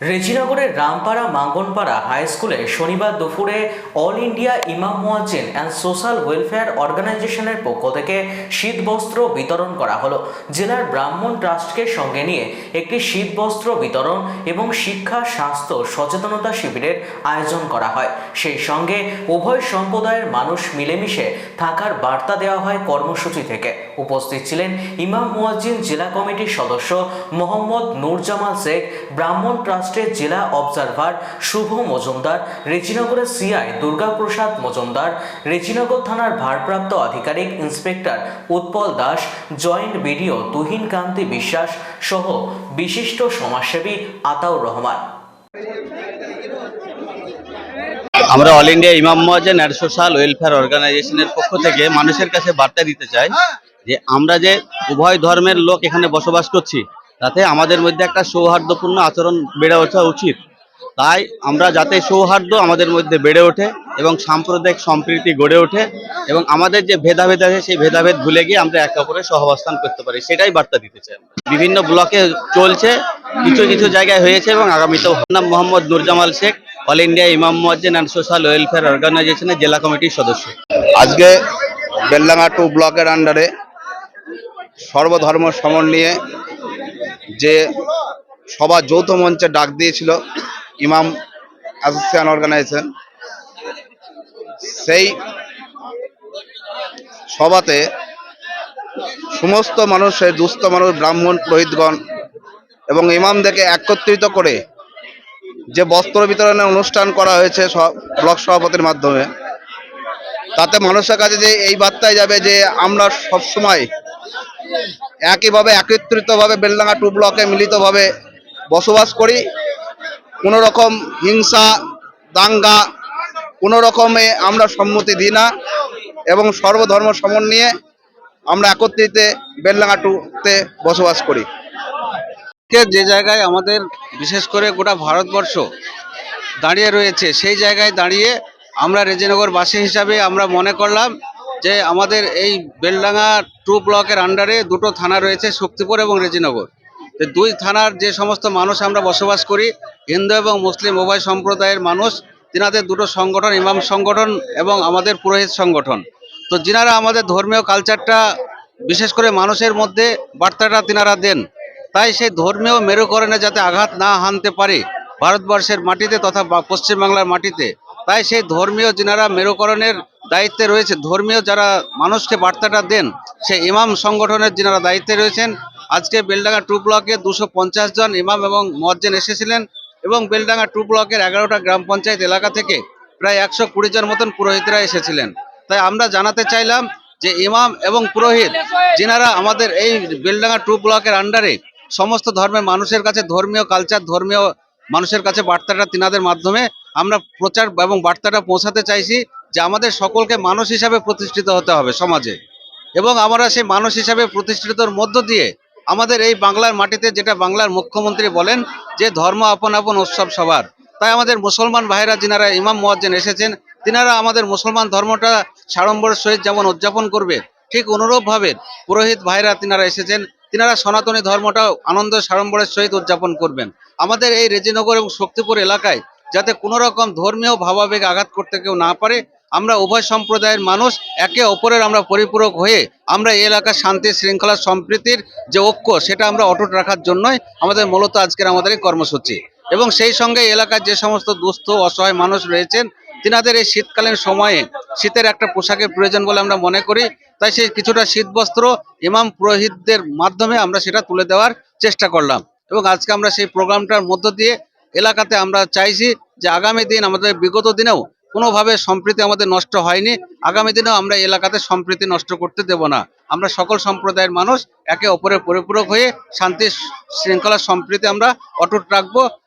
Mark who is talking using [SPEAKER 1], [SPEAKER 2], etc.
[SPEAKER 1] রেজিনগরের Rampara, মাঙ্গনপাড়া high স্কুলে শনিবার দুপুরে অল ইন্ডিয়া ইমাম মুয়াজ্জিন অ্যান্ড সোশ্যাল ওয়েলফেয়ার অর্গানাইজেশনের পক্ষ থেকে শীতবস্ত্র বিতরণ করা হলো। জেলার ব্রাহ্মণ ট্রাস্টকে সঙ্গে নিয়ে একটি শীতবস্ত্র বিতরণ এবং শিক্ষা, স্বাস্থ্য, সচেতনতা শিবিরের আয়োজন করা হয়। সেই সঙ্গে উভয় সম্প্রদায়ের মানুষ মিলেমিশে থাকার বার্তা দেওয়া হয় কর্মসূচি থেকে। উপস্থিত ছিলেন ইমাম মুয়াজ্জিন জেলা কমিটির সদস্য মোহাম্মদ নূরজামাল শেখ, ব্রাহ্মণ ট্রাস্টের জেলা অবজারভার শুভ মজুমদার, রেজিনগরের সিআই দুর্গাপ্রসাদ মজুমদার, রেজিনগর থানার ভারপ্রাপ্ত আধিকারিক inspector Utpal Das, joint BDO Tuhin Kanti Biswas সহ বিশিষ্ট সমাজসেবী আতাউর রহমান।
[SPEAKER 2] আমরা অল ইন্ডিয়া ইমাম মহাজেন অ্যান্ড সোশ্যাল ওয়েলফেয়ার অর্গানাইজেশনের পক্ষ থেকে মানুষের কাছে বার্তা দিতে চাই যে আমরা যে উভয় ধর্মের লোক এখানে বসবাস করছি, তাতে আমাদের মধ্যে একটা সৌহার্দ্যপূর্ণ আচরণ বেড়ে ওঠা উচিত। তাই আমরা যাতে সৌহার্দ্য আমাদের মধ্যে বেড়ে ওঠে এবং সাম্প্রদায়িক সম্প্রীতি গড়ে ওঠে এবং আমাদের যে ভেদাভেদ আছে, সেই ভেদাভেদ ভুলে গিয়ে আমরা একে অপরের সহবস্থান করতে পারি, সেটাই বার্তা দিতে চাই বিভিন্ন ব্লকে চলছে, কিছু কিছু জায়গায় হয়েছে এবং আগামীতেও হবে। নাম মোহাম্মদ নুরজামাল শেখ। অল ইন্ডিয়া ইমাম মুয়াজ্জিন অ্যান্ড সোশ্যাল ওয়েলফেয়ার অর্গানাইজেশনের জেলা কমিটির সদস্য।
[SPEAKER 3] আজকে বেলডাঙ্গা টু ব্লকের আন্ডারে সর্বধর্ম সমন্বয়ে যে সভা যৌথ মঞ্চে ডাক দিয়েছিল ইমাম অ্যাসোসিয়েশন অর্গানাইজেশন, সেই সভাতে সমস্ত মানুষের দুস্থ মানুষ, ব্রাহ্মণ, পুরোহিতগণ এবং ইমামদেরকে একত্রিত করে যে বস্ত্র বিতরণের অনুষ্ঠান করা হয়েছে ব্লক সভাপতির মাধ্যমে, তাতে মানুষের কাছে যে এই বার্তায় যাবে যে আমরা সব সময় একইভাবে একত্রিতভাবে বেলডাঙ্গা টু ব্লকে মিলিতভাবে বসবাস করি। কোনো রকম হিংসা, দাঙ্গা কোনো রকমে আমরা সম্মতি দিই না এবং সর্বধর্ম সমন্বয়ে আমরা একত্রিতে বেলডাঙ্গা টুতে বসবাস করি।
[SPEAKER 4] আজকে যে জায়গায় আমাদের, বিশেষ করে গোটা ভারতবর্ষ দাঁড়িয়ে রয়েছে, সেই জায়গায় দাঁড়িয়ে আমরা রেজিনগরবাসী হিসাবে আমরা মনে করলাম যে আমাদের এই বেলডাঙ্গা টু ব্লকের আন্ডারে দুটো থানা রয়েছে, শক্তিপুর এবং রেজিনগর। দুই থানার যে সমস্ত মানুষ আমরা বসবাস করি, হিন্দু এবং মুসলিম উভয় সম্প্রদায়ের মানুষ, তিনাদের দুটো সংগঠন, ইমাম সংগঠন এবং আমাদের পুরোহিত সংগঠন। তো যিনারা আমাদের ধর্মীয় কালচারটা বিশেষ করে মানুষের মধ্যে বার্তাটা তিনারা দেন তাই সেই ধর্মীয় মেরুকরণে যাতে আঘাত না হানতে পারে ভারতবর্ষের মাটিতে তথা পশ্চিমবাংলার মাটিতে, তাই সেই ধর্মীয় যিনারা মেরুকরণের দায়িত্বে রয়েছে, ধর্মীয় যারা মানুষকে বার্তাটা দেন, সেই ইমাম সংগঠনের যিনারা দায়িত্বে রয়েছেন, আজকে বেলডাঙ্গা টু ব্লকে দুশো জন ইমাম এবং মজ্জেন এসেছিলেন এবং বেলডাঙ্গা টু ব্লকের এগারোটা গ্রাম পঞ্চায়েত এলাকা থেকে প্রায় একশো কুড়ি জন মতন পুরোহিতরা এসেছিলেন। তাই আমরা জানাতে চাইলাম যে ইমাম এবং পুরোহিত, যিনারা আমাদের এই বেলডাঙ্গা টু ব্লকের আন্ডারে সমস্ত ধর্মের মানুষের কাছে ধর্মীয় কালচার ধর্মীয় মানুষের কাছে বার্তাটা তিনাদের মাধ্যমে আমরা প্রচার এবং বার্তাটা পৌঁছাতে চাইছি যে আমাদের সকলকে মানুষ হিসাবে প্রতিষ্ঠিত হতে হবে সমাজে। এবং আমরা সেই মানুষ হিসাবে প্রতিষ্ঠিতর মধ্য দিয়ে আমাদের এই বাংলার মাটিতে যেটা বাংলার মুখ্যমন্ত্রী বলেন যে ধর্ম আপন আপন উৎসব সবার। তাই আমাদের মুসলমান ভাইরা যিনারা ইমাম মোয়াজ্জেন এসেছেন, তিনারা আমাদের মুসলমান ধর্মটা সাড়ম্বরের সহিত যেমন উদযাপন করবে, ঠিক অনুরূপভাবে পুরোহিত ভাইরা তিনারা এসেছেন তিনারা সনাতনী ধর্মটা আনন্দ সাড়ম্বরের সহিত উদযাপন করবেন। আমাদের এই রেজিনগর এবং শক্তিপুর এলাকায় যাতে কোনো রকম ধর্মীয় ভাবাবেগ আঘাত করতে কেউ না পারে, আমরা উভয় সম্প্রদায়ের মানুষ একে অপরের আমরা পরিপূরক হয়ে আমরা এই এলাকার শান্তি শৃঙ্খলা সম্প্রীতির যে ঐক্য, সেটা আমরা অটুট রাখার জন্যই আমাদের মূলত আজকের আমাদের এই কর্মসূচি। এবং সেই সঙ্গে এলাকার যে সমস্ত দুস্থ, অসহায় মানুষ রয়েছেন, তিনাদের এই শীতকালীন সময়ে শীতের একটা পোশাকের প্রয়োজন বলে আমরা মনে করি। তাই সেই কিছুটা শীত বস্ত্র ইমাম পুরোহিতদের মাধ্যমে আমরা সেটা তুলে দেওয়ার চেষ্টা করলাম। এবং আজকে আমরা সেই প্রোগ্রামটার মধ্য দিয়ে এলাকাতে আমরা চাইছি যে আগামী দিন আমাদের বিগত দিনেও কোনোভাবে সম্প্রীতি আমাদের নষ্ট হয়নি, আগামী দিনেও আমরা এলাকাতে সম্প্রীতি নষ্ট করতে দেব না। আমরা সকল সম্প্রদায়ের মানুষ একে অপরের পরিপূরক হয়ে শান্তি শৃঙ্খলা সম্প্রীতি আমরা অটুট রাখব।